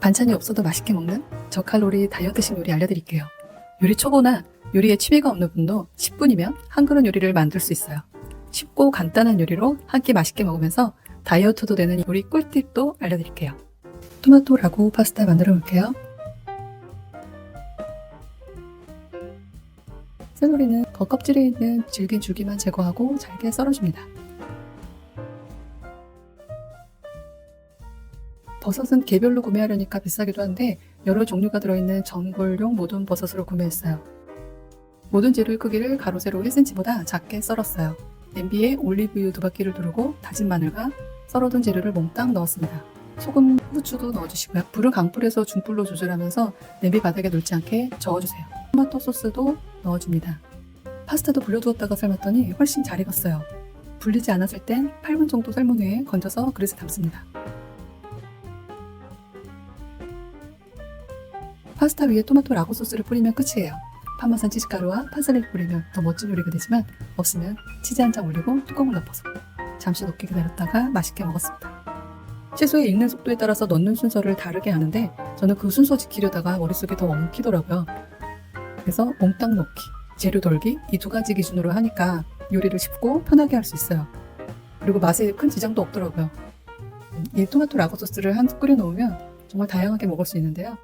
반찬이 없어도 맛있게 먹는 저칼로리 다이어트식 요리 알려드릴게요. 요리 초보나 요리에 취미가 없는 분도 10분이면 한 그릇 요리를 만들 수 있어요. 쉽고 간단한 요리로 한 끼 맛있게 먹으면서 다이어트도 되는 요리 꿀팁도 알려드릴게요. 토마토 라구 파스타 만들어 볼게요. 샐러리는 겉껍질에 있는 질긴 줄기만 제거하고 잘게 썰어줍니다. 버섯은 개별로 구매하려니까 비싸기도 한데 여러 종류가 들어있는 전골용 모든 버섯으로 구매했어요. 모든 재료의 크기를 가로 세로 1cm보다 작게 썰었어요. 냄비에 올리브유 두 바퀴를 두르고 다진 마늘과 썰어둔 재료를 몽땅 넣었습니다. 소금, 후추도 넣어주시고요. 불은 강불에서 중불로 조절하면서 냄비 바닥에 놓지 않게 저어주세요. 토마토 소스도 넣어줍니다. 파스타도 불려두었다가 삶았더니 훨씬 잘 익었어요. 불리지 않았을 땐 8분 정도 삶은 후에 건져서 그릇에 담습니다. 파스타 위에 토마토 라고 소스를 뿌리면 끝이에요. 파마산 치즈가루와 파슬리를 뿌리면 더 멋진 요리가 되지만 없으면 치즈 한 장 올리고 뚜껑을 덮어서 잠시 녹게 기다렸다가 맛있게 먹었습니다. 채소의 익는 속도에 따라서 넣는 순서를 다르게 하는데 저는 그 순서 지키려다가 머릿속이 더 엉키더라고요. 그래서 몽땅 넣기, 재료 돌기 이 두 가지 기준으로 하니까 요리를 쉽고 편하게 할 수 있어요. 그리고 맛에 큰 지장도 없더라고요. 이 토마토 라고 소스를 한숟 끓여 놓으면 정말 다양하게 먹을 수 있는데요.